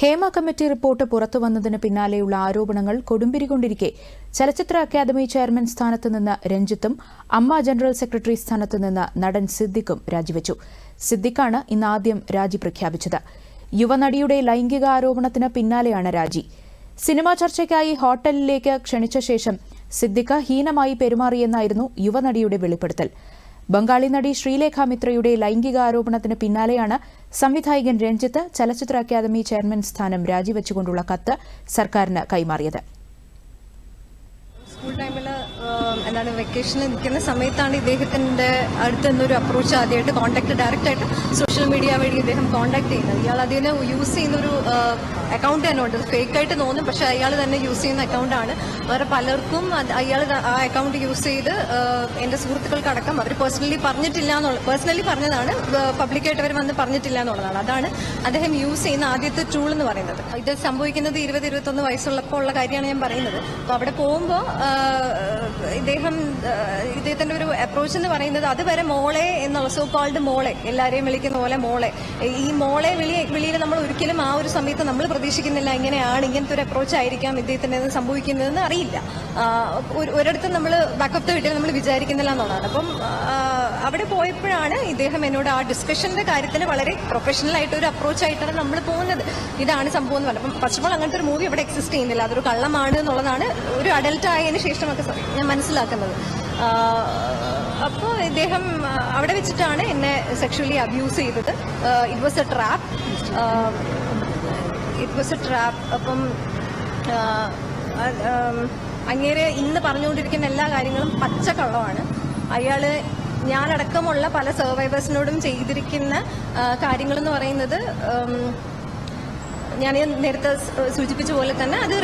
Hema committee report പുറത്തുവന്നതിന് പിന്നാലെയുള്ള ആരോപണങ്ങൾ കൊടുമ്പിരികൊണ്ടിരിക്കെ. ചലച്ചിത്ര അക്കാദമി ചെയർമാൻ സ്ഥാനത്ത് നിന്ന് രഞ്ജിത്തും അമ്മ ജനറൽ സെക്രട്ടറി സ്ഥാനത്ത് നിന്ന് നടൻ സിദ്ദിഖും രാജിവച്ചു. സിദ്ദിഖാണ് ഇന്ന് ആദ്യം രാജി പ്രഖ്യാപിച്ചത്. യുവനടിയുടെ ലൈംഗിക ആരോപണത്തിന് പിന്നാലെയാണ് രാജി. സിനിമാ ചർച്ചയ്ക്കായി ഹോട്ടലിലേക്ക് ക്ഷണിച്ച ശേഷം സിദ്ദിഖ് ഹീനമായി പെരുമാറിയെന്നായിരുന്നു യുവനടിയുടെ വെളിപ്പെടുത്തൽ. ബംഗാളി നടി ശ്രീലേഖ മിത്രയുടെ ലൈംഗിക ആരോപണത്തിന് പിന്നാലെയാണ് സംവിധായകൻ രഞ്ജിത്ത് ചലച്ചിത്ര അക്കാദമി ചെയർമാൻ സ്ഥാനം രാജിവെച്ചുകൊണ്ടുള്ള കത്ത് സർക്കാരിന് കൈമാറിയത്. എന്താണ് വെക്കേഷനിൽ നിൽക്കുന്ന സമയത്താണ് ഇദ്ദേഹത്തിന്റെ അടുത്ത് നിന്നൊരു അപ്രോച്ച് ആദ്യമായിട്ട് കോൺടാക്ട് ഡയറക്റ്റ് ആയിട്ട് സോഷ്യൽ മീഡിയ വഴി ഇദ്ദേഹം കോൺടാക്ട് ചെയ്യുന്നത്. ഇയാൾ അതിന് യൂസ് ചെയ്യുന്നൊരു അക്കൗണ്ട് തന്നെ ഉണ്ട് ഫേക്ക് ആയിട്ട് തോന്നും പക്ഷെ അയാൾ തന്നെ യൂസ് ചെയ്യുന്ന അക്കൗണ്ടാണ് വേറെ പലർക്കും അയാൾ ആ അക്കൗണ്ട് യൂസ് ചെയ്ത് എന്റെ സുഹൃത്തുക്കൾക്കടക്കം അവർ പേഴ്സണലി പറഞ്ഞിട്ടില്ല എന്നുള്ള പേഴ്സണലി പറഞ്ഞതാണ് പബ്ലിക്കായിട്ട് അവർ വന്ന് പറഞ്ഞിട്ടില്ല എന്നുള്ളതാണ് അതാണ് അദ്ദേഹം യൂസ് ചെയ്യുന്ന ആദ്യത്തെ ടൂൾ എന്ന് പറയുന്നത്. ഇത് സംഭവിക്കുന്നത് ഇരുപത് ഇരുപത്തൊന്ന് വയസ്സുള്ളപ്പോൾ ഉള്ള കാര്യമാണ് ഞാൻ പറയുന്നത്. അപ്പോൾ അവിടെ പോകുമ്പോൾ ഇദ്ദേഹം ഇദ്ദേഹത്തിന്റെ ഒരു അപ്രോച്ച് എന്ന് പറയുന്നത് അതുവരെ മോളെ എന്നുള്ള സോ കോൾഡ് മോളെ എല്ലാവരെയും വിളിക്കുന്ന പോലെ മോളെ. ഈ മോളെ വിളി വിളിയിൽ നമ്മൾ ഒരിക്കലും ആ ഒരു സമയത്ത് നമ്മൾ പ്രതീക്ഷിക്കുന്നില്ല ഇങ്ങനെയാണ് ഇങ്ങനത്തെ ഒരു അപ്രോച്ച് ആയിരിക്കാം ഇദ്ദേഹത്തിന് സംഭവിക്കുന്നതെന്ന് അറിയില്ല. ഒരിടത്തും നമ്മൾ ബാക്കപ്പ് വീട്ടിൽ നമ്മൾ വിചാരിക്കുന്നില്ല എന്നുള്ളതാണ്. അപ്പം അവിടെ പോയപ്പോഴാണ് ഇദ്ദേഹം എന്നോട് ആ ഡിസ്കഷന്റെ കാര്യത്തിന് വളരെ പ്രൊഫഷണൽ ആയിട്ട് ഒരു അപ്രോച്ച് ആയിട്ടാണ് നമ്മൾ പോകുന്നത്. ഇതാണ് സംഭവം എന്ന് പറഞ്ഞത്. അപ്പം ഫസ്റ്റ് ഓഫ് ഓൾ അങ്ങനത്തെ ഒരു മൂവി അവിടെ എക്സിസ്റ്റ് ചെയ്യുന്നില്ല. അതൊരു കള്ളമാണ് എന്നുള്ളതാണ് ഒരു അഡൽട്ട് ആയതിനു ശേഷമൊക്കെ ഞാൻ മനസ്സിലാക്കുന്നത്. അപ്പോൾ ഇദ്ദേഹം അവിടെ വെച്ചിട്ടാണ് എന്നെ സെക്ഷുവലി അബ്യൂസ് ചെയ്തത്. It was a trap it was a trap അപ്പം അങ്ങേരെ ഇന്ന് പറഞ്ഞുകൊണ്ടിരിക്കുന്ന എല്ലാ കാര്യങ്ങളും പച്ചക്കള്ളമാണ്. അയാൾ ഞാനടക്കമുള്ള പല സർവൈവേഴ്സിനോടും ചെയ്തിരിക്കുന്ന കാര്യങ്ങൾ എന്ന് പറയുന്നത് ഞാൻ നേരത്തെ സൂചിപ്പിച്ച പോലെ തന്നെ അത്